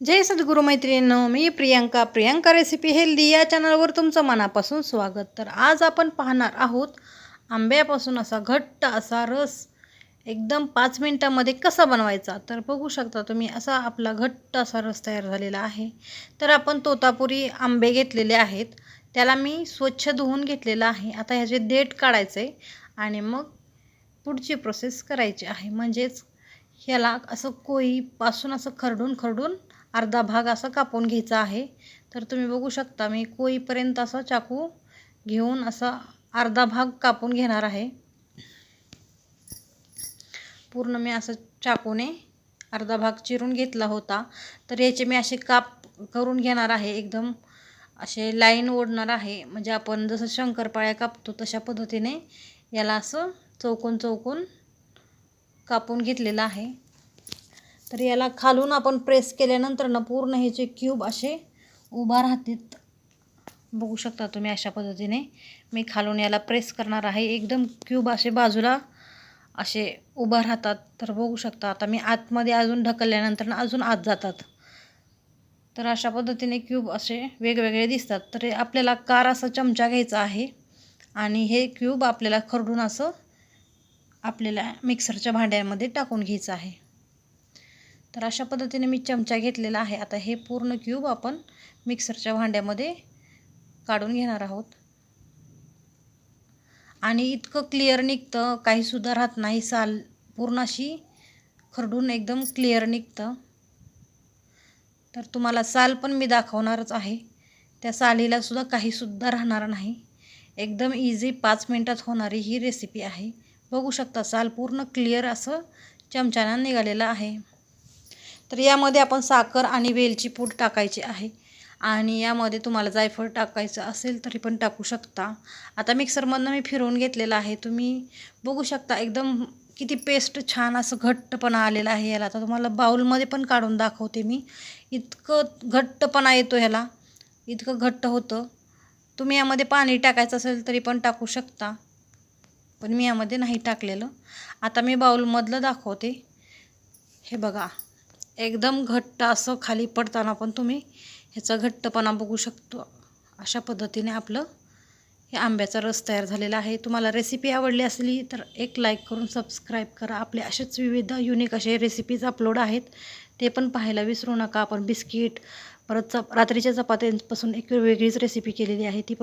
जय सद्गुरू मैत्रिणींनो मी Priyanka. Priyanka recipe healthy या चॅनलवर तुमचं मनापासून स्वागत. तर आज आपण पाहणार आहोत आंब्यापासून असा घट्ट असा रस एकदम पाच मिनटामध्ये कसा बनवायचा? तर बघू शकता तुम्ही असा आपला घट्ट असा रस तयार झालेला आहे. तर आपण तोतापुरी आंबे घेतलेले आहेत. त्याला मी स्वच्छ धुवून घेतलेलं आहे. आता ह्याचे देठ काढायचे आणि मग पुढची प्रोसेस करायची आहे. म्हणजेच ह्याला असं कोईपासून असं खरडून खरडून अर्धा भाग असा कापून घ्यायचा आहे. तर तुम्ही बघू शकता मी कोईपर्यंत असा चाकू घेऊन असा अर्धा भाग कापून घेणार आहे. पूर्ण मी असं चाकूने अर्धा भाग चिरून घेतला होता. तर याचे मी असे काप करून घेणार आहे. एकदम असे लाईन ओढणार आहे. म्हणजे आपण जसं शंकरपाळ्या कापतो तशा पद्धतीने याला असं चौकोन चौकोन कापून घेतलेलं आहे. तर याला खालून आपण प्रेस केल्यानंतर ना पूर्ण ह्याचे क्यूब असे उभा राहतात बघू शकता तुम्ही अशा पद्धतीने. मी खालून याला प्रेस करणार आहे. एकदम क्यूब असे बाजूला असे उभा राहतात. तर बघू शकता आता मी आतमध्ये अजून ढकलल्यानंतर ना अजून आत जातात. तर अशा पद्धतीने क्यूब असे वेगवेगळे दिसतात. तर आपल्याला कार असा चमचा घ्यायचा आहे. आणि हे क्यूब आपल्याला खरडून असं आपल्याला मिक्सरच्या भांड्यामध्ये टाकून घ्यायचं आहे. तर अशा पद्धतीने मी चमचा घेतलेला आहे. आता हे पूर्ण क्यूब आपण मिक्सरच्या भांड्यामध्ये काढून घेणार आहोत. आणि इतकं क्लिअर निघतं काहीसुद्धा राहत नाही. साल पूर्ण अशी खरडून एकदम क्लिअर निघतं. तर तुम्हाला साल पण मी दाखवणारच आहे. त्या सालीलासुद्धा काहीसुद्धा राहणार नाही. एकदम इझी पाच मिनटात होणारी ही रेसिपी आहे. बघू शकता साल पूर्ण क्लिअर असं चमच्यानं निघालेलं आहे. तर यामध्ये आपण साखर आणि वेलची पूड टाकायची आहे. आणि यामध्ये तुम्हाला जायफळ टाकायचं असेल तरी पण टाकू शकता. आता मिक्सरमधनं मी फिरवून घेतलेलं आहे. तुम्ही बघू शकता एकदम किती पेस्ट छान असं घट्टपणा आलेला आहे याला. आता तुम्हाला बाऊलमध्ये पण काढून दाखवते मी. इतकं घट्टपणा येतो ह्याला इतकं घट्ट होतं. तुम्ही यामध्ये पाणी टाकायचं असेल तरी पण टाकू शकता. पण मी यामध्ये नाही टाकलेलं. आता मी बाऊलमधलं दाखवते. हे बघा. एकदम घट्ट असं खाली पडताना पण तुम्ही ह्याचा घट्टपणा बघू शकतो. अशा पद्धतीने आपलं हे आंब्याचा रस तयार झालेला आहे. तुम्हाला रेसिपी आवडली असली तर एक लाईक करून सबस्क्राईब करा. आपले असेच विविध युनिक असे रेसिपीज अपलोड आहेत. ते पण पाहायला विसरू नका. आपण बिस्किट परत चप रात्रीच्या चपात्यांपासून एक वेगळीच रेसिपी केलेली आहे. ती